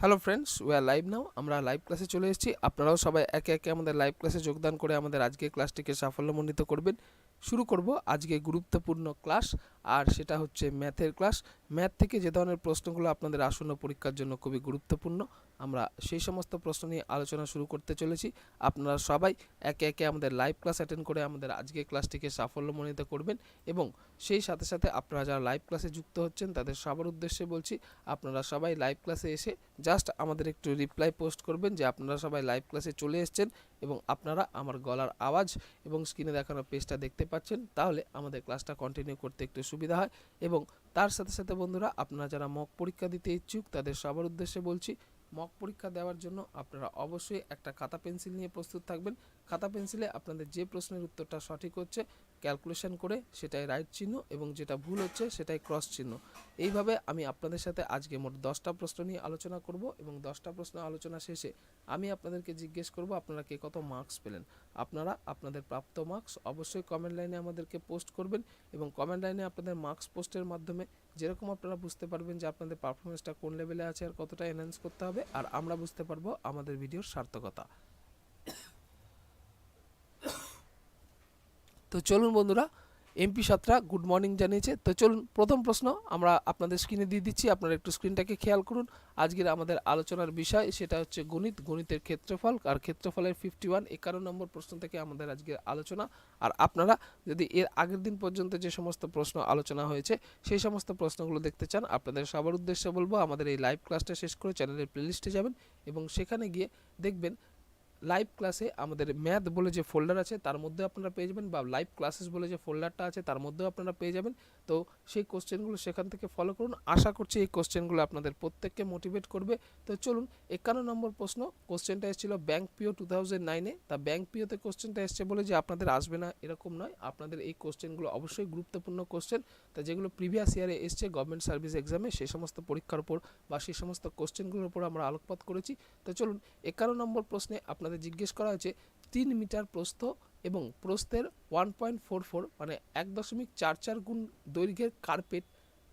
Hello friends we are live now আমরা live ক্লাসে চলে এসেছি। আপনারাও সবাই একে একে আমাদের লাইভ ক্লাসে যোগদান করে আমাদের আজকের ক্লাসটিকে সাফল্যমণ্ডিত করবেন। শুরু করব আজকে গুরুত্বপূর্ণ ক্লাস আর সেটা হচ্ছে ম্যাথের ক্লাস ম্যাথ থেকে যে ধরনের প্রশ্নগুলো আপনাদের আসন্ন পরীক্ষার জন্য খুবই গুরুত্বপূর্ণ আমরা সেই সমস্ত প্রশ্ন নিয়ে আলোচনা শুরু করতে চলেছি। আপনারা সবাই একে একে আমাদের লাইভ ক্লাস অ্যাটেন্ড করে আমাদের আজকের ক্লাসটিকে সাফল্য সাফল্যমণ্ডিত করবেন এবং সেই সাথে সাথে আপনারা যারা লাইভ ক্লাসে যুক্ত হচ্ছেন তাদের সবার উদ্দেশ্যে বলছি, আপনারা সবাই লাইভ ক্লাসে এসে জাস্ট আমাদের একটু রিপ্লাই পোস্ট করবেন যে আপনারা সবাই লাইভ ক্লাসে চলে এসেছেন এবং আপনারা আমার গলার আওয়াজ এবং স্ক্রিনে দেখানো পেজটা দেখতে পাচ্ছেন, তাহলে আমাদের ক্লাসটা কন্টিনিউ করতে একটু সুবিধা হয়। এবং তার সাথে সাথে বন্ধুরা, আপনারা যারা মক পরীক্ষা দিতে ইচ্ছুক তাদের সবার উদ্দেশ্যে বলছি মক পরীক্ষা দেওয়ার জন্য আপনারা অবশ্যই একটা খাতা পেন্সিল নিয়ে প্রস্তুত থাকবেন। খাতা পেন্সিলে আপনাদের যে প্রশ্নের উত্তরটা সঠিক হচ্ছে ক্যালকুলেশন করে সেটাই রাইট চিহ্ন এবং যেটা ভুল হচ্ছে সেটাই ক্রস চিহ্ন। এইভাবে আমি আপনাদের সাথে আজকে মোট দশটা প্রশ্ন নিয়ে আলোচনা করব এবং দশটা প্রশ্ন আলোচনা শেষে আমি আপনাদেরকে জিজ্ঞেস করব, আপনারা কে কত মার্কস পেলেন? আপনারা আপনাদের প্রাপ্ত মার্কস অবশ্যই কমেন্ট লাইনে আমাদেরকে পোস্ট করবেন এবং কমেন্ট লাইনে আপনাদের মার্কস পোস্টের মাধ্যমে যেরকম আপনারা বুঝতে পারবেন যে আপনাদের পারফরমেন্সটা কোন লেভেলে আছে আর কতটা এনহ্যান্স করতে হবে, আর আমরা বুঝতে পারব আমাদের ভিডিওর সার্থকতা। তো চলুন বন্ধুরা এমপি সাতরা গুড মর্নিং জানিয়েছে। তো চলুন, প্রথম প্রশ্ন আমরা আপনাদের স্ক্রিনে দিয়ে দিচ্ছি। আপনারা একটু স্ক্রিনটাকে খেয়াল করুন। আজকের আমাদের আলোচনার বিষয় সেটা হচ্ছে গণিত। গণিতের ক্ষেত্রফল আর ক্ষেত্রফলের ফিফটি ওয়ান একান্ন নম্বর প্রশ্ন থেকে আমাদের আজকের আলোচনা। আর আপনারা যদি এর আগের দিন পর্যন্ত যে সমস্ত প্রশ্ন আলোচনা হয়েছে, সেই সমস্ত প্রশ্নগুলো দেখতে চান, আপনাদের সবার উদ্দেশ্যে বলব, আমাদের এই লাইভ ক্লাসটা শেষ করে চ্যানেলের প্লেলিস্টে যাবেন এবং সেখানে গিয়ে দেখবেন লাইভ ক্লাসে আমাদের ম্যাথ বলে যে ফোল্ডার আছে, তার মধ্যে আপনারা পেয়ে যাবেন, বা লাইভ ক্লাসেস বলে যে ফোল্ডারটা আছে, তার মধ্যেও আপনারা পেয়ে যাবেন। তো সেই কোশ্চেনগুলো সেখান থেকে ফলো করুন। আশা করছি এই কোশ্চেনগুলো আপনাদের প্রত্যেককে মোটিভেট করবে। তো চলুন, একান্ন নম্বর প্রশ্ন। কোশ্চেনটা এসেছিল ব্যাংক পিও টু থাউজেন্ড নাইনে তা ব্যাংক পিওতে কোশ্চেনটা এসছে বলে যে আপনাদের আসবে না, এরকম নয়। আপনাদের এই কোশ্চেনগুলো অবশ্যই গুরুত্বপূর্ণ কোশ্চেন তা যেগুলো প্রিভিয়াস ইয়ারে এসছে গভর্নমেন্ট সার্ভিস এক্সামে সেই সমস্ত পরীক্ষার উপর বা সেই সমস্ত কোশ্চেনগুলোর উপর আমরা আলোকপাত করেছি। তো চলুন, একান্ন নম্বর প্রশ্নে আপনাদের জিজ্ঞেস করা হয়েছে তিন মিটার প্রস্থ এবং প্রস্থের ওয়ান পয়েন্ট ফোর ফোর মানে এক দশমিক চার চার গুণ দৈর্ঘ্যের কার্পেট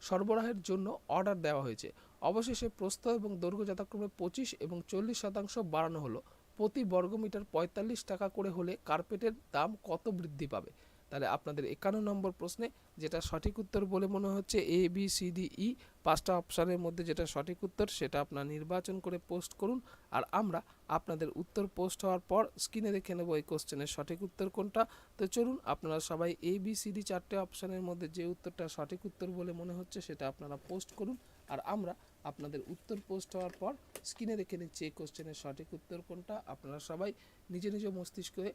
সরবরাহের জন্য অর্ডার দেওয়া হয়েছে। অবশেষে প্রস্থ এবং দৈর্ঘ্য যথাক্রমে পঁচিশ এবং চল্লিশ শতাংশ বাড়ানো হলো। প্রতি বর্গমিটার পঁয়তাল্লিশ টাকা করে হলে কার্পেটের দাম কত বৃদ্ধি পাবে? তাহলে আপনাদের একান্ন নম্বর প্রশ্নে যেটা সঠিক উত্তর বলে মনে হচ্ছে A B C D E পাঁচটা অপশানের মধ্যে যেটা সঠিক উত্তর সেটা আপনারা নির্বাচন করে পোস্ট করুন। আর আমরা আপনাদের উত্তর পোস্ট হওয়ার পর স্ক্রিনে দেখে নেব এই কোশ্চেনের সঠিক উত্তর কোনটা। তো চলুন, আপনারা সবাই এ বি সি ডি চারটে অপশানের মধ্যে যে উত্তরটা সঠিক উত্তর বলে মনে হচ্ছে সেটা আপনারা পোস্ট করুন। আর আমরা আপনাদের উত্তর পোস্ট হওয়ার পর স্ক্রিনে দেখে নিচ্ছি এই কোশ্চেনের সঠিক উত্তর কোনটা। আপনারা সবাই নিজ নিজ মস্তিষ্কে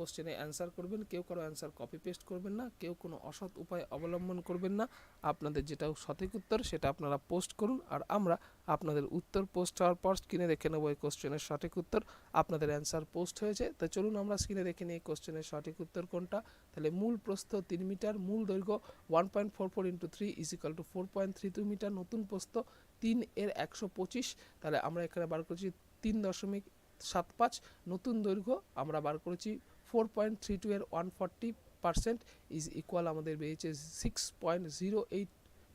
কোশ্চেনে অ্যান্সার করবেন, কেউ কারও অ্যান্সার কপি পেস্ট করবেন না, কেউ কোনো অসৎ উপায় অবলম্বন করবেন না। আপনাদের যেটা সঠিক উত্তর সেটা আপনারা পোস্ট করুন আর আমরা আপনাদের উত্তর পোস্ট হওয়ার পর স্ক্রিনে দেখে নেব এই কোশ্চেনের সঠিক উত্তর। আপনাদের অ্যান্সার পোস্ট হয়েছে। তো চলুন আমরা স্ক্রিনে দেখে নিই এই কোশ্চেনের সঠিক উত্তর কোনটা। তাহলে মূল প্রস্থ তিন মিটার, মূল দৈর্ঘ্য one point four four into three is equal to four point three two metre, নতুন প্রস্থ তিন এর একশো পঁচিশ। তাহলে আমরা এখানে বার করেছি তিন দশমিক সাত পাঁচ, নতুন দৈর্ঘ্য আমরা বার করেছি ফোর পয়েন্ট থ্রি টু এর one forty percent is equal আমাদের বেরিয়েছে six point zero eight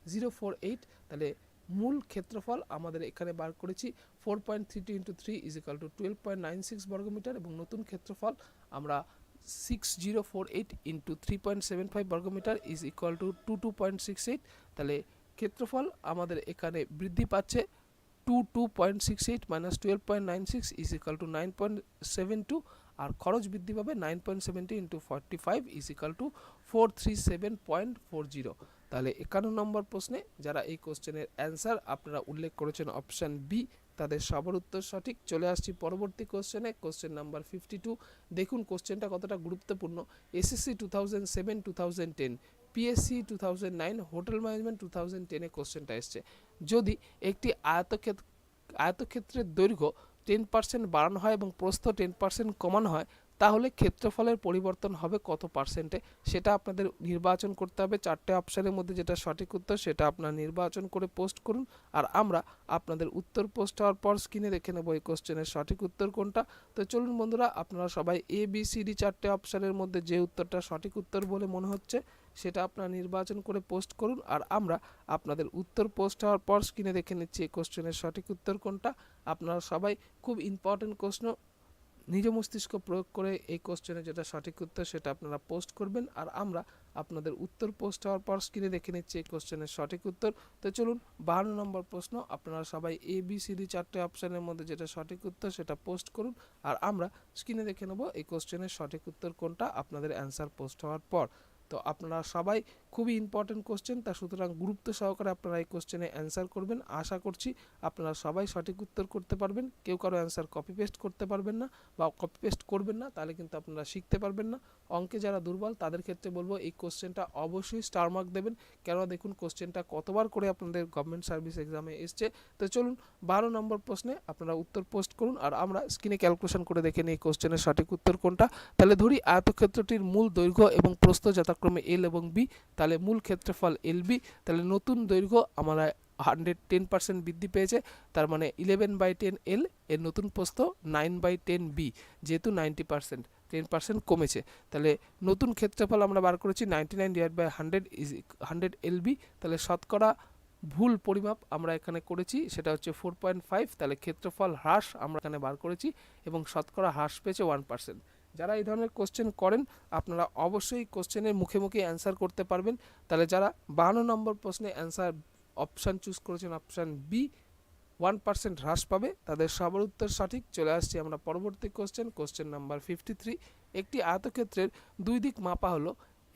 zero four eight তাহলে মূল ক্ষেত্রফল আমাদের এখানে বার করেছি four point three two into three is equal to twelve point nine six বর্গমিটার এবং নতুন ক্ষেত্রফল আমরা six zero four eight into three point seven five বর্গমিটার is equal to two two point six eight তাহলে ক্ষেত্রফল আমাদের এখানে বৃদ্ধি পাচ্ছে two two point six eight minus twelve point nine six is equal to nine point seven two আর খরচ বৃদ্ধি পাবে nine point seventy into forty five is equal to four three seven point four zero তাহলে একান্ন নম্বর প্রশ্নে যারা এই কোশ্চেনের answer আপনারা উল্লেখ করেছেন অপশান বি তাদের সবার উত্তর সঠিক। চলে আসছি পরবর্তী কোশ্চেনে, কোশ্চেন নাম্বার ফিফটি টু দেখুন কোশ্চেনটা কতটা গুরুত্বপূর্ণ। SSC two thousand seven two thousand ten PSC two thousand nine hotel management two thousand টেনে কোশ্চেনটা এসছে। যদি একটি আয়তক্ষেত্র আয়তক্ষেত্রের দৈর্ঘ্য টেন পার্সেন্ট বাড়ানো হয় এবং প্রস্থ টেন পার্সেন্ট কমানো হয়, তাহলে ক্ষেত্রফলের পরিবর্তন হবে কত পার্সেন্টে সেটা আপনাদের নির্বাচন করতে হবে। চারটে অপশানের মধ্যে যেটা সঠিক উত্তর, সেটা আপনার নির্বাচন করে পোস্ট করুন। আর আমরা আপনাদের উত্তর পোস্ট হওয়ার পর স্ক্রিনে দেখে নেব এই কোশ্চেনের সঠিক উত্তর কোনটা। তো চলুন বন্ধুরা, আপনারা সবাই এ বি সি ডি চারটে অপশানের মধ্যে যে উত্তরটা সঠিক উত্তর বলে মনে হচ্ছে সেটা আপনারা নির্বাচন করে পোস্ট করুন। আর আমরা আপনাদের উত্তর পোস্ট হওয়ার পর স্ক্রিনে দেখে নিচ্ছি এই কোশ্চেনের সঠিক উত্তর কোনটা। আপনারা সবাই খুব ইম্পর্টেন্ট প্রশ্ন নিজ মস্তিষ্ক প্রয়োগ করে এই কোশ্চেনের যেটা সঠিক উত্তর সেটা আপনারা পোস্ট করবেন। আর আমরা আপনাদের উত্তর পোস্ট হওয়ার পর স্ক্রিনে দেখে নিচ্ছি এই কোশ্চেনের সঠিক উত্তর। তো চলুন, বাহান্ন নম্বর প্রশ্ন। আপনারা সবাই এ বি সি ডি চারটে অপশানের মধ্যে যেটা সঠিক উত্তর সেটা পোস্ট করুন। আর আমরা স্ক্রিনে দেখে নেব এই কোশ্চেনের সঠিক উত্তর কোনটা। আপনাদের অ্যান্সার পোস্ট হওয়ার পর। তো আপনারা সবাই খুবই ইম্পর্টেন্ট কোশ্চেন তা সুতরাং গুরুত্ব সহকারে আপনারা এই কোশ্চেনে অ্যান্সার করবেন। আশা করছি আপনারা সবাই সঠিক উত্তর করতে পারবেন। কেউ কারও অ্যান্সার কপি পেস্ট করতে পারবেন না বা কপি পেস্ট করবেন না, তাহলে কিন্তু আপনারা শিখতে পারবেন না। অঙ্কে যারা দুর্বল, তাদের ক্ষেত্রে বলব এই কোশ্চেনটা অবশ্যই স্টার মার্ক দেবেন। কেননা দেখুন কোশ্চেনটা কতবার করে আপনাদের গভর্নমেন্ট সার্ভিস এক্সামে এসছে। তো চলুন, বারো নম্বর প্রশ্নে আপনারা উত্তর পোস্ট করুন আর আমরা স্ক্রিনে ক্যালকুলেশন করে দেখে নিই কোশ্চেনের সঠিক উত্তর কোনটা। তাহলে ধরি আয়তক্ষেত্রটির মূল দৈর্ঘ্য এবং প্রস্থ যথাক্রমে এল এবং বি মূল ক্ষেত্রফল এল বি তাহলে নতুন দৈর্ঘ্য আমরা হান্ড্রেড টেন পার্সেন্ট বৃদ্ধি পেয়েছে, তার মানে ইলেভেন বাই টেন এল এর নতুন প্রস্থ নাইন বাই টেন বি যেহেতু নাইনটি পার্সেন্ট টেন পার্সেন্ট কমেছে। তাহলে নতুন ক্ষেত্রফল আমরা বার করেছি ninety nine divide by hundred is hundred L B তাহলে শতকরা ভুল পরিমাপ আমরা এখানে করেছি, সেটা হচ্ছে ফোর পয়েন্ট ফাইভ তাহলে ক্ষেত্রফল হ্রাস আমরা এখানে বার করেছি এবং শতকরা হ্রাস পেয়েছে ওয়ান পার্সেন্ট যারা এই ধরনের কোশ্চেন করেন, আপনারা অবশ্যই কোশ্চেনের মুখে মুখে অ্যান্সার করতে পারবেন। তাহলে যারা বাহান্ন নম্বর প্রশ্নে অ্যান্সার অপশান চুজ করেছেন অপশান বি ওয়ান পার্সেন্ট হ্রাস পাবে। তাদের সবার উত্তর সঠিক। চলে আসছি আমরা পরবর্তী question question number fifty three একটি আয়তক্ষেত্রের দুই দিক মাপা হলো।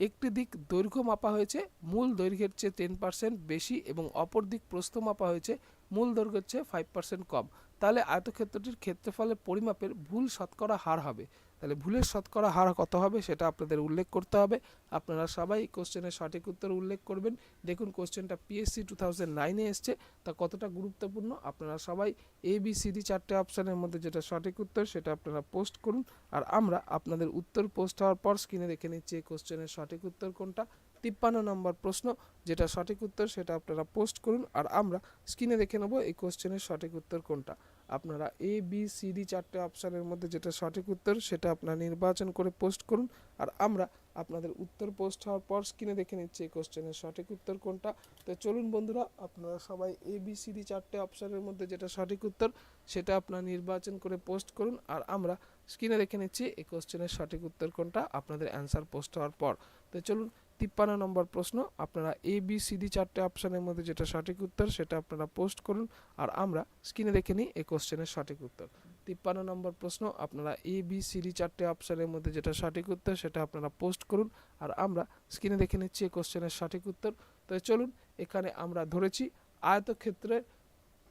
একটি দিক দৈর্ঘ্য মাপা হয়েছে, মূল দৈর্ঘ্যের চেয়ে টেন পার্সেন্ট বেশি এবং অপর দিক প্রস্থ মাপা হয়েছে, মূল দৈর্ঘ্যের চেয়ে ফাইভ পার্সেন্ট কম। তাহলে আয়তক্ষেত্রটির ক্ষেত্রফলের পরিমাপের ভুল শতকরা হার হবে। তাহলে ভুলের শতকরা হার কত হবে সেটা আপনাদের উল্লেখ করতে হবে। আপনারা সবাই কোশ্চেনের সঠিক উত্তর উল্লেখ করবেন। দেখুন কোশ্চেনটা পিএসসি টু থাউজেন্ড নাইনে এসছে। তা কতটা গুরুত্বপূর্ণ? আপনারা সবাই এ বি সি ডি চারটে অপশানের মধ্যে যেটা সঠিক উত্তর সেটা আপনারা পোস্ট করুন। আর আমরা আপনাদের উত্তর পোস্ট হওয়ার পর স্ক্রিনে দেখে নিচ্ছি এই কোশ্চেনের সঠিক উত্তর কোনটা? তিপ্পান্ন নম্বর প্রশ্ন। যেটা সঠিক উত্তর সেটা আপনারা পোস্ট করুন। আর আমরা স্ক্রিনে দেখে নেব এই কোশ্চেনের সঠিক উত্তর কোনটা? আপনারা এ বি সি ডি চারটে অপশানের মধ্যে যেটা সঠিক উত্তর সেটা আপনারা নির্বাচন করে পোস্ট করুন। আর আমরা আপনাদের উত্তর পোস্ট হওয়ার পর স্ক্রিনে দেখে নিচ্ছি এই কোশ্চেনের সঠিক উত্তর কোনটা। তো চলুন বন্ধুরা, আপনারা সবাই এ বি সি ডি চারটে অপশানের মধ্যে যেটা সঠিক উত্তর সেটা আপনারা নির্বাচন করে পোস্ট করুন। আর আমরা স্ক্রিনে দেখে নিচ্ছি এই কোশ্চেনের সঠিক উত্তর কোনটা, আপনাদের অ্যান্সার পোস্ট হওয়ার পর। তো চলুন তিপ্পান্ন নম্বর প্রশ্ন, আপনারা এ বি সি ডি চারটে অপশানের মধ্যে যেটা সঠিক উত্তর সেটা আপনারা পোস্ট করুন আর আমরা স্ক্রিনে দেখে নিই এই কোশ্চেনের সঠিক উত্তর। তিপ্পান্ন নম্বর প্রশ্ন, আপনারা এ বি সি ডি চারটে অপশানের মধ্যে যেটা সঠিক উত্তর সেটা আপনারা পোস্ট করুন আর আমরা স্ক্রিনে দেখে নিচ্ছি এই কোশ্চেনের সঠিক উত্তর। তো চলুন, এখানে আমরা ধরেছি আয়তক্ষেত্রের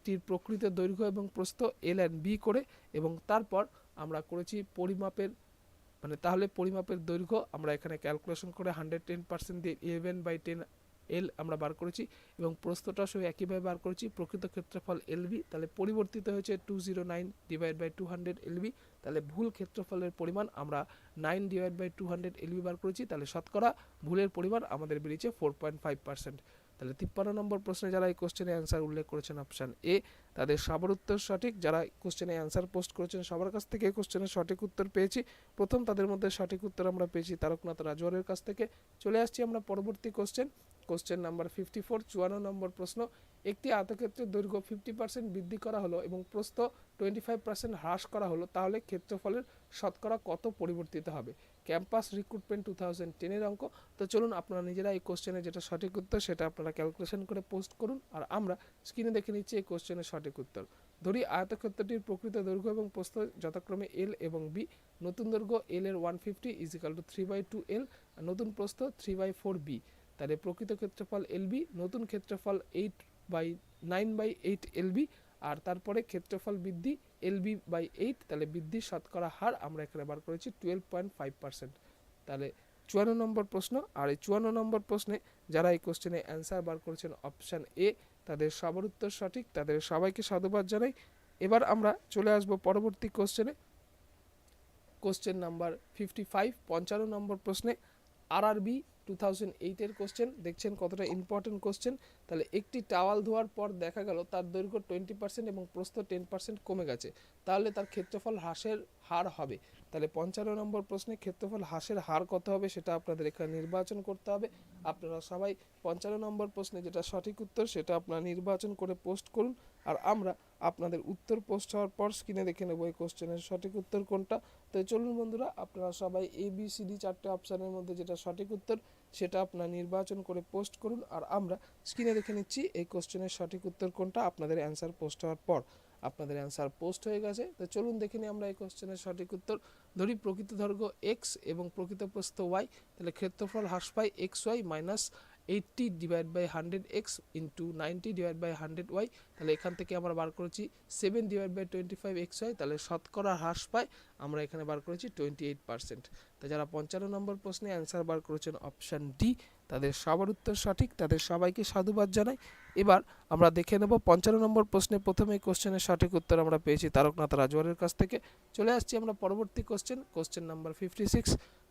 টির প্রকৃত দৈর্ঘ্য এবং প্রস্থ এল অ্যান্ড বি করে এবং তারপর আমরা করেছি পরিমাপের মানে তাহলে পরিমাপের দৈর্ঘ্য আমরা এখানে ক্যালকুলেশন করে হান্ড্রেড টেন পার্সেন্ট দিয়ে ইলেভেন বাই টেন এল আমরা বার করেছি এবং প্রস্তটা সহ একইভাবে বার করেছি। প্রকৃত ক্ষেত্রফল এলবি তাহলে পরিবর্তিত হয়েছে two zero nine divide by two hundred LB তাহলে ভুল ক্ষেত্রফলের পরিমাণ আমরা nine divide by two hundred LB বার করেছি, তাহলে শতকরা ভুলের পরিমাণ আমাদের বেরিয়েছে ফোর পয়েন্ট ফাইভ পার্সেন্ট তাহলে তিপ্পান্ন নম্বর প্রশ্নে যারা এই কোশ্চেনে অ্যান্সার উল্লেখ করেছেন অপশান এ তাদের সবার উত্তর সঠিক। যারা কোশ্চেনে অ্যান্সার পোস্ট করেছেন, সবার কাছ থেকে এই কোশ্চেনের সঠিক উত্তর পেয়েছি। প্রথম তাদের মধ্যে সঠিক উত্তর আমরা পেয়েছি তারকনাথ রাজওয়ারের কাছ থেকে। চলে আসছি আমরা পরবর্তী question question number fifty four চুয়ান্ন নম্বর প্রশ্ন। একটি আয়তক্ষেত্রের দৈর্ঘ্য ফিফটি পার্সেন্ট বৃদ্ধি করা হলো এবং প্রস্থ টোয়েন্টি ফাইভ পার্সেন্ট হ্রাস করা হলো, তাহলে ক্ষেত্রফলের শতকরা কত পরিবর্তিত হবে? ক্যাম্পাস রিক্রুটমেন্ট টু থাউজেন্ড টেনের অঙ্ক। তো চলুন আপনারা নিজেরা এই কোশ্চেনের যেটা সঠিক উত্তর সেটা আপনারা ক্যালকুলেশন করে পোস্ট করুন আর আমরা স্ক্রিনে দেখে নিচ্ছি এই কোশ্চেনের সঠিক উত্তর। ধরি আয়তক্ষেত্রটির প্রকৃত দৈর্ঘ্য এবং প্রস্থ যথাক্রমে এল এবং বি নতুন দৈর্ঘ্য এল এর one fifty is equal to three by two L নতুন প্রস্থ থ্রি বাই ফোর বি তাহলে প্রকৃত ক্ষেত্রফল এলবি নতুন ক্ষেত্রফল eight by nine by eight LB আর তারপরে ক্ষেত্রফল বৃদ্ধি এলবি বাই এইট তাহলে বৃদ্ধির শতকরা হার আমরা এখানে বার করেছি টুয়েলভ পয়েন্ট ফাইভ পার্সেন্ট তাহলে চুয়ান্ন নম্বর প্রশ্ন, আর এই চুয়ান্ন নম্বর প্রশ্নে যারা এই কোশ্চেনে অ্যান্সার বার করেছেন অপশান এ তাদের সবার উত্তর সঠিক, তাদের সবাইকে সাধুবাদ জানাই। এবার আমরা চলে আসব পরবর্তী কোশ্চেনে কোশ্চেন নাম্বার ফিফটি ফাইভ পঞ্চান্ন নম্বর প্রশ্নে আরআরবি টু থাউজেন্ড এইটের কোশ্চেন দেখছেন কতটা ইম্পর্টেন্ট কোশ্চেন তাহলে একটি টাওয়াল ধোয়ার পর দেখা গেল তার দৈর্ঘ্য টোয়েন্টি পার্সেন্ট এবং প্রস্থ টেন পার্সেন্ট কমে গেছে, তাহলে তার ক্ষেত্রফল হ্রাসের হার হবে। তাহলে পঞ্চান্ন নম্বর প্রশ্নে ক্ষেত্রফল হ্রাসের হার কত হবে সেটা আপনাদের এখানে নির্বাচন করতে হবে। আপনারা সবাই পঞ্চান্ন নম্বর প্রশ্নে যেটা সঠিক উত্তর সেটা আপনারা নির্বাচন করে পোস্ট করুন। আর আমরা আপনাদের উত্তর পোস্ট হওয়ার পর স্ক্রিনে দেখে নেব এই কোশ্চেনের সঠিক উত্তর কোনটা। তো চলুন বন্ধুরা, আপনারা সবাই এ বি সি ডি চারটে অপশানের মধ্যে যেটা সঠিক উত্তর সেটা আপনারা নির্বাচন করে পোস্ট করুন। আর আমরা স্ক্রিনে দেখে নিচ্ছি এই কোশ্চেনের সঠিক উত্তর কোনটা, আপনাদের অ্যান্সার পোস্ট হওয়ার পর। আপনাদের অ্যান্সার পোস্ট হয়ে গেছে। তো চলুন দেখে নিই আমরা এই কোশ্চেনের সঠিক উত্তর। ধরি, প্রকৃত দৈর্ঘ্য এক্স এবং প্রকৃত প্রস্থ ওয়াই তাহলে ক্ষেত্রফল হ্রাস পাই X Y minus eighty divide by hundred X into ninety divide by hundred Y তাহলে এখান থেকে আমরা বার করেছি seven divide by twenty five X Y তাহলে শতকরা হ্রাস পায়, আমরা এখানে বার করেছি টোয়েন্টি এইট পার্সেন্ট তো যারা পঞ্চান্ন নম্বর প্রশ্নে অ্যান্সার বার করেছেন অপশান ডি তাদের সবার উত্তর সঠিক, তাদের সবাইকে সাধুবাদ জানাই। এবার আমরা দেখে নেব পঞ্চান্ন নম্বর প্রশ্নে প্রথমে কোশ্চেনের সঠিক উত্তর আমরা পেয়েছি তারকনাথ রাজওয়ারের কাছ থেকে। চলে আসছি আমরা পরবর্তী question question number fifty six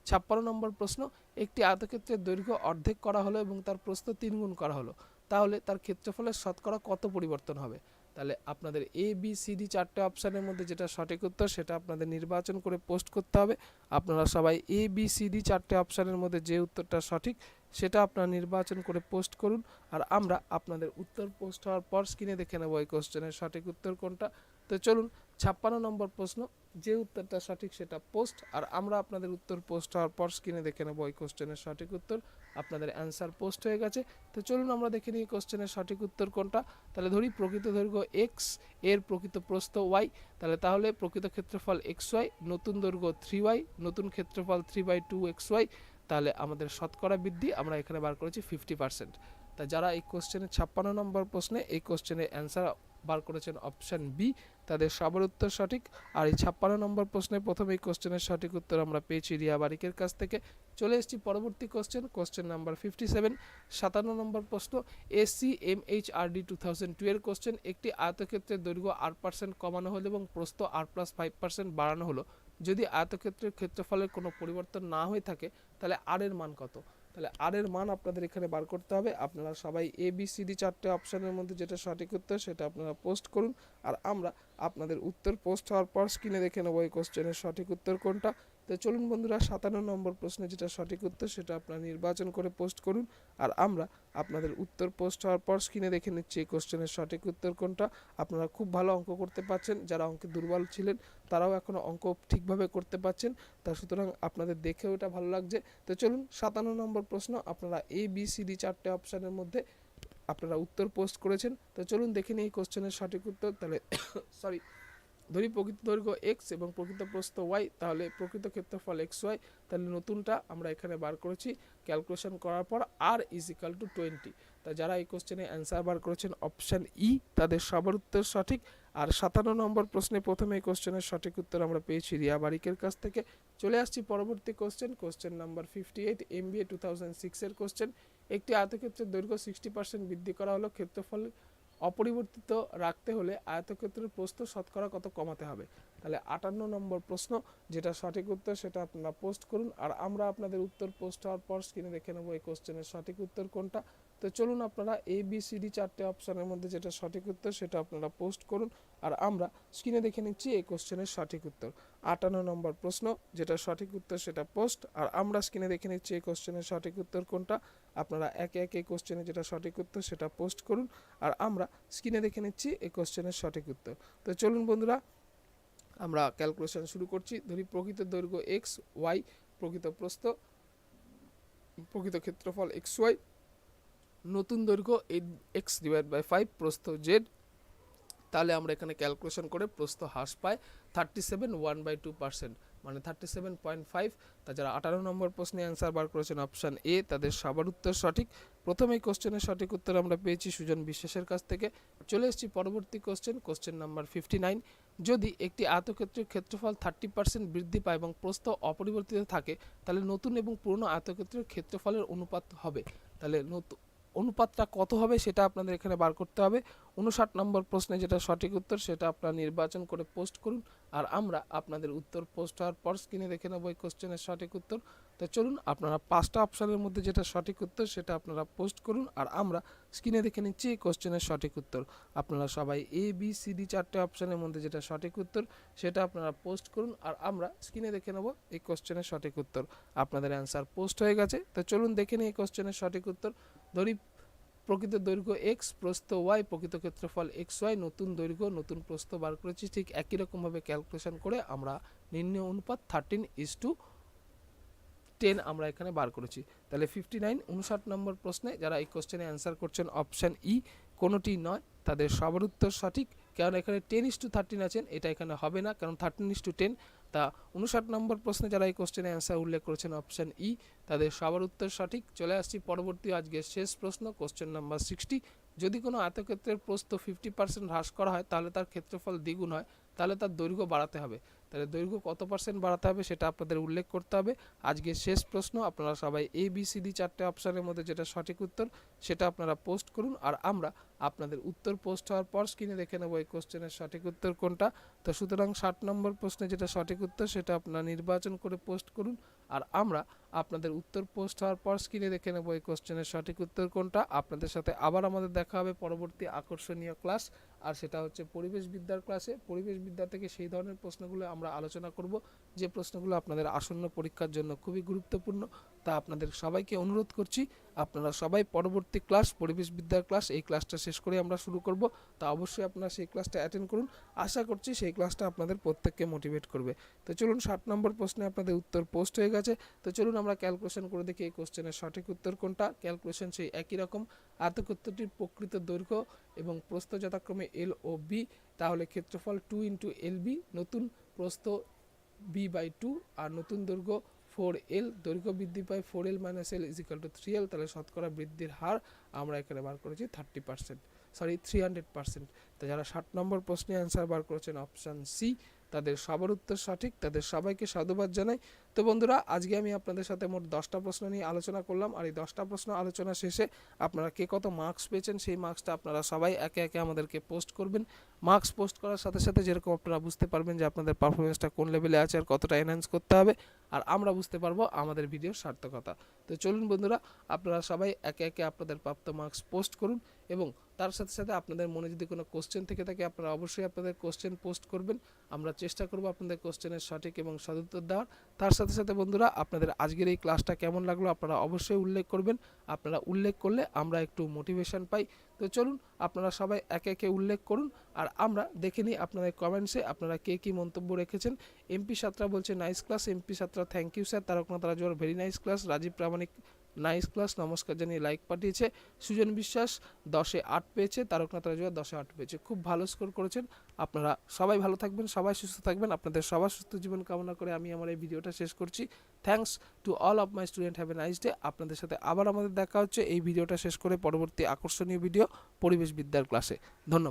ছাপ্পান্ন নম্বর প্রশ্ন, একটি আয়তক্ষেত্রের দৈর্ঘ্য অর্ধেক করা হলো এবং তার প্রস্থ তিন গুণ করা হলো। তাহলে তার ক্ষেত্রফলের শতকরা কত পরিবর্তন হবে? তাহলে আপনাদের এ বি সি ডি চারটে অপশানের মধ্যে যেটা সঠিক উত্তর সেটা আপনাদের নির্বাচন করে পোস্ট করতে হবে। আপনারা সবাই এ বি সি ডি চারটে অপশানের মধ্যে যে উত্তরটা সঠিক সেটা আপনারা নির্বাচন করে পোস্ট করুন। আর আমরা আপনাদের উত্তর পোস্ট হওয়ার পর স্ক্রিনে দেখে নেব এই কোশ্চেনের সঠিক উত্তর কোনটা। তো চলুন, ছাপ্পান্ন নম্বর প্রশ্ন যে উত্তরটা সঠিক সেটা পোস্ট আর আমরা আপনাদের উত্তর পোস্ট হওয়ার পর স্ক্রিনে দেখে নেব এই কোশ্চেনের সঠিক উত্তর। আপনাদের অ্যান্সার পোস্ট হয়ে গেছে। তো চলুন আমরা দেখে নিই কোশ্চেনের সঠিক উত্তর কোনটা। তাহলে ধরি প্রকৃত দৈর্ঘ্য এক্সের প্রকৃত প্রস্থ ওয়াই তাহলে তাহলে প্রকৃত ক্ষেত্রফল এক্স ওয়াই নতুন দৈর্ঘ্য থ্রি ওয়াই নতুন ক্ষেত্রফল three by two X Y তাহলে আমাদের শতকরা বৃদ্ধি আমরা এখানে বার করেছি ফিফটি পার্সেন্ট তা যারা এই কোশ্চেনের ছাপ্পান্ন নম্বর প্রশ্নে এই কোশ্চেনের অ্যান্সার বার করেছেন অপশান বি। তাদের সবার উত্তর সঠিক। আর এই ছাপ্পান্ন নম্বর প্রশ্নে প্রথম এই কোশ্চেনের সঠিক উত্তর আমরা পেয়েছি রিয়া বারিকের কাছ থেকে। চলে এসেছি পরবর্তী question question number fifty seven সাতান্ন নম্বর প্রশ্ন AC M H R D two thousand two এর কোশ্চেন, একটি আয়তক্ষেত্রের দৈর্ঘ্য আট পার্সেন্ট কমানো হলো এবং প্রস্থ আট প্লাস ফাইভ পার্সেন্ট বাড়ানো হলো। যদি আয়তক্ষেত্রের ক্ষেত্রফলের কোনো পরিবর্তন না হয়ে থাকে, তাহলে আর এর মান কত? তাহলে আর এর মান আপনাদের এখানে বার করতে হবে। আপনারা সবাই এ বি সি ডি চারটে অপশানের মধ্যে যেটা সঠিক উত্তর সেটা আপনারা পোস্ট করুন। আর আমরা আপনাদের উত্তর পোস্ট হওয়ার পর স্ক্রিনে দেখে নেব এই কোশ্চেনের সঠিক উত্তর কোনটা। তো চলুন বন্ধুরা, সাতান্ন নম্বর প্রশ্নে যেটা সঠিক উত্তর সেটা আপনারা নির্বাচন করে পোস্ট করুন। আর আমরা আপনাদের উত্তর পোস্ট হওয়ার পর স্ক্রিনে দেখে নিচ্ছি এই কোশ্চেনের সঠিক উত্তর কোনটা। আপনারা খুব ভালো অঙ্ক করতে পারছেন। যারা অঙ্কে দুর্বল ছিলেন তারাও এখনও অঙ্ক ঠিকভাবে করতে পারছেন। তা সুতরাং আপনাদের দেখেও এটা ভালো লাগছে। তো চলুন, সাতান্ন নম্বর প্রশ্ন। আপনারা এ বি সি ডি চারটে অপশানের মধ্যে আপনারা উত্তর পোস্ট করেছেন। তো চলুন দেখে নিই এই কোশ্চেনের সঠিক উত্তর। তাহলে সরি ধরি প্রকৃত দৈর্ঘ্য এক্স এবং প্রকৃত প্রস্থ ওয়াই তাহলে প্রকৃত ক্ষেত্রফল এক্স ওয়াই তাহলে নতুনটা আমরা এখানে বার করেছি ক্যালকুলেশন করার পর R is equal to twenty তা যারা এই কোশ্চেনে অ্যান্সার বার করেছেন অপশান ই তাদের সবার উত্তর সঠিক। আর সাতান্ন নম্বর প্রশ্নে প্রথমে এই কোশ্চেনের সঠিক উত্তর আমরা পেয়েছি রিয়া বারিকের কাছ থেকে। চলে আসছি পরবর্তী question question number fifty eight M B A two thousand সিক্সের কোশ্চেন একটি আয়তক্ষেত্রের দৈর্ঘ্য সিক্সটি পার্সেন্ট বৃদ্ধি করা হলো, ক্ষেত্রফল অপরিবর্তিত রাখতে হলে আয়তক্ষেত্রের প্রস্থ শতকরা কত কমাতে হবে? তাহলে আটান্ন নম্বর প্রশ্ন, যেটা সঠিক উত্তর সেটা আপনারা পোস্ট করুন। আর আমরা আপনাদের উত্তর পোস্ট হওয়ার পর স্ক্রিনে দেখে নেব এই কোশ্চেনের সঠিক উত্তর কোনটা। তো চলুন আপনারা এ বি সি ডি চারটে অপশানের মধ্যে যেটা সঠিক উত্তর সেটা আপনারা পোস্ট করুন। আর আমরা স্ক্রিনে দেখে নিচ্ছি এই কোশ্চেনের সঠিক উত্তর। আটান্ন নম্বর প্রশ্ন, যেটা সঠিক উত্তর সেটা পোস্ট আর আমরা স্ক্রিনে দেখে নিচ্ছি এই কোশ্চেনের সঠিক উত্তর কোনটা? আপনারা একে একে এই কোশ্চেনের যেটা সঠিক উত্তর সেটা পোস্ট করুন। আর আমরা স্ক্রিনে দেখে নিচ্ছি এই কোশ্চেনের সঠিক উত্তর। তো চলুন বন্ধুরা, আমরা ক্যালকুলেশন শুরু করছি। ধরি প্রকৃত দৈর্ঘ্য এক্স ওয়াই প্রকৃত প্রস্থ, প্রকৃত ক্ষেত্রফল এক্স ওয়াই নতুন দৈর্ঘ্য এই এক্স ডিভাইড বাই ফাইভ প্রস্থ জেড তাহলে আমরা এখানে ক্যালকুলেশন করে প্রস্থ হ্রাস পায় thirty seven one by two percent মানে থার্টি সেভেন পয়েন্ট ফাইভ তা যারা আঠারো নম্বর প্রশ্নে অ্যান্সার বার করেছেন অপশান এ তাদের সবার উত্তর সঠিক। প্রথম এই কোশ্চেনের সঠিক উত্তর আমরা পেয়েছি সুজন বিশ্বাসের কাছ থেকে। চলে এসেছি পরবর্তী question question number fifty nine যদি একটি আয়তক্ষেত্রের ক্ষেত্রফল থার্টি পার্সেন্ট বৃদ্ধি পায় এবং প্রস্থ অপরিবর্তিত থাকে, তাহলে নতুন এবং পুরনো আয়তক্ষেত্রের ক্ষেত্রফলের অনুপাত হবে। তাহলে নতুন অনুপাতটা কত হবে সেটা আপনাদের এখানে বার করতে হবে। উনষাট নম্বর প্রশ্নে যেটা সঠিক উত্তর সেটা আপনারা নির্বাচন করে পোস্ট করুন। আর আমরা আপনাদের উত্তর পোস্ট হওয়ার পর স্ক্রিনে দেখে নেব এই কোশ্চেনের সঠিক উত্তর। তো চলুন আপনারা পাঁচটা অপশানের মধ্যে যেটা সঠিক উত্তর সেটা আপনারা পোস্ট করুন আর আমরা স্ক্রিনে দেখে নিচ্ছি এই কোশ্চেনের সঠিক উত্তর। আপনারা সবাই এ বি সি ডি চারটে অপশানের মধ্যে যেটা সঠিক উত্তর সেটা আপনারা পোস্ট করুন আর আমরা স্ক্রিনে দেখে নেব এই কোশ্চেনের সঠিক উত্তর। আপনাদের অ্যান্সার পোস্ট হয়ে গেছে। তো চলুন দেখে নিই এই কোশ্চেনের সঠিক উত্তর। ধরি প্রকৃত দৈর্ঘ্য এক্স প্রস্থ ওয়াই প্রকৃত ক্ষেত্রফল এক্স ওয়াই নতুন দৈর্ঘ্য, নতুন প্রস্থ বার করেছি। ঠিক একই রকমভাবে ক্যালকুলেশন করে আমরা নির্ণয় অনুপাত থার্টিন ইস টু টেন আমরা এখানে বার করেছি। তাহলে ফিফটি নাইন উনষাট নম্বর প্রশ্নে যারা এই কোশ্চেনে অ্যান্সার করছেন অপশান ই কোনোটি নয়, তাদের সবার উত্তর সঠিক। কারণ এখানে টেন ইস টু থার্টিন আছেন, এটা এখানে হবে না। কারণ থার্টিন ইস টু টেন তা উনষাট নম্বর প্রশ্নে যারা এই কোশ্চেনের অ্যান্সার উল্লেখ করেছেন অপশান ই তাদের সবার উত্তর সঠিক। চলে আসছি পরবর্তী আজকের শেষ প্রশ্ন কোশ্চেন নাম্বার সিক্সটি যদি কোনো আয়তক্ষেত্রের প্রস্থ ফিফটি পার্সেন্ট হ্রাস করা হয়, তাহলে তার ক্ষেত্রফল দ্বিগুণ হয়, তাহলে তার দৈর্ঘ্য বাড়াতে হবে। তাহলে দৈর্ঘ্য কত পার্সেন্ট বাড়াতে হবে সেটা আপনাদের উল্লেখ করতে হবে। আজকের শেষ প্রশ্ন, আপনারা সবাই এ বি সি ডি চারটে অপশানের মধ্যে যেটা সঠিক উত্তর সেটা আপনারা পোস্ট করুন আর আমরা আপনাদের উত্তর পোস্ট হওয়ার পর স্ক্রিনে দেখে নেব এই কোশ্চেনের সঠিক উত্তর কোনটা। তো সুতরাং ষাট নম্বর প্রশ্নে যেটা সঠিক উত্তর সেটা আপনারা নির্বাচন করে পোস্ট করুন আর আমরা আপনাদের উত্তর পোস্ট হওয়ার পর স্ক্রিনে দেখে নেব এই কোশ্চেনের সঠিক উত্তর কোনটা। আপনাদের সাথে আবার আমাদের দেখা হবে পরবর্তী আকর্ষণীয় ক্লাস আর সেটা হচ্ছে পরিবেশ বিদ্যার ক্লাসে পরিবেশবিদ্যা থেকে সেই ধরনের প্রশ্নগুলো আমরা আলোচনা করব যে প্রশ্নগুলো আপনাদের আসন্ন পরীক্ষার জন্য খুবই গুরুত্বপূর্ণ, তা আপনাদের সবাইকে অনুরোধ করছি। আপনারা সবাই পরবর্তী ক্লাস, পরিবেশ বিদ্যার ক্লাস, এই ক্লাসটা শেষ করে আমরা শুরু করব। তা অবশ্যই আপনারা সেই ক্লাসটা অ্যাটেন্ড করুন। আশা করছি সেই ক্লাসটা আপনাদের প্রত্যেককে মোটিভেট করবে। তো চলুন ষাট নম্বর প্রশ্নে আপনাদের উত্তর পোস্ট হয়ে গেছে। তো চলুন আমরা ক্যালকুলেশন করে দেখি এই কোশ্চেনের সঠিক উত্তর কোনটা। ক্যালকুলেশন সেই একই রকম। আয়তক্ষেত্রটির প্রকৃত দৈর্ঘ্য এবং প্রস্থ যথাক্রমে এল ও বি তাহলে ক্ষেত্রফল টু ইন্টু এল বি নতুন প্রস্থ বি বাই টু আর নতুন দৈর্ঘ্য ফোর এল দৈর্ঘ্য বৃদ্ধি পায় four L minus L is equal to three L তাহলে শতকরা বৃদ্ধির হার আমরা এখানে বার করেছি thirty percent sorry three hundred percent তো যারা ষাট নম্বর প্রশ্নে অ্যান্সার বার করেছেন অপশান সি তাদের সবার উত্তর সঠিক, তাদের সবাইকে সাধুবাদ জানাই। তো বন্ধুরা, আজকে আমি আপনাদের সাথে মোট দশটা প্রশ্ন নিয়ে আলোচনা করলাম। আর এই দশটা প্রশ্ন আলোচনা শেষে আপনারা কে কত মার্কস পেয়েছেন, সেই মার্কসটা আপনারা সবাই একে একে আমাদেরকে পোস্ট করবেন। মার্কস পোস্ট করার সাথে সাথে যেরকম আপনারা বুঝতে পারবেন যে আপনাদের পারফরমেন্সটা কোন লেভেলে আছে আর কতটা এনহ্যান্স করতে হবে। আর আমরা বুঝতে পারব আমাদের ভিডিওর সার্থকতা। তো চলুন বন্ধুরা, আপনারা সবাই একে একে আপনাদের প্রাপ্ত মার্কস পোস্ট করুন এবং তার সাথে সাথে আপনাদের মনে যদি কোনো কোশ্চেন থেকে থাকে, আপনারা অবশ্যই আপনাদের কোশ্চেন পোস্ট করবেন। আমরা চেষ্টা করব আপনাদের কোশ্চেনের সঠিক এবং সদুত্তর দেওয়ার। তার সাথে সাথে বন্ধুরা, আপনাদের আজকের এই ক্লাসটা কেমন লাগল আপনারা অবশ্যই উল্লেখ করবেন। আপনারা উল্লেখ করলে আমরা একটু মোটিভেশন পাই। তো চলুন, আপনারা সবাই একে একে উল্লেখ করুন আর আমরা দেখে নিই আপনাদের কমেন্টসে আপনারা কে কী মন্তব্য রেখেছেন। এমপি সাতরা বলছে nice class MP Satra thank you sir Taraknath Rajwar very nice class Rajib Pramanik nice class, নমস্কার জানিয়ে লাইক পাঠিয়েছে। সুজন বিশ্বাস, দশে আট পেয়েছে। তারকনাথ রাজওয়ার দশে আট পেয়েছে। খুব ভালো স্কোর করেছেন। আপনারা সবাই ভালো থাকবেন, সবাই সুস্থ থাকবেন। আপনাদের সবার সুস্থ জীবন কামনা করে আমি আমার এই ভিডিওটা শেষ করছি। Thanks to all of my student have a nice day আপনাদের সাথে আবার আমাদের দেখা হচ্ছে। এই ভিডিওটা শেষ করে পরবর্তী আকর্ষণীয় ভিডিও পরিবেশ বিদ্যার ক্লাসে ধন্যবাদ।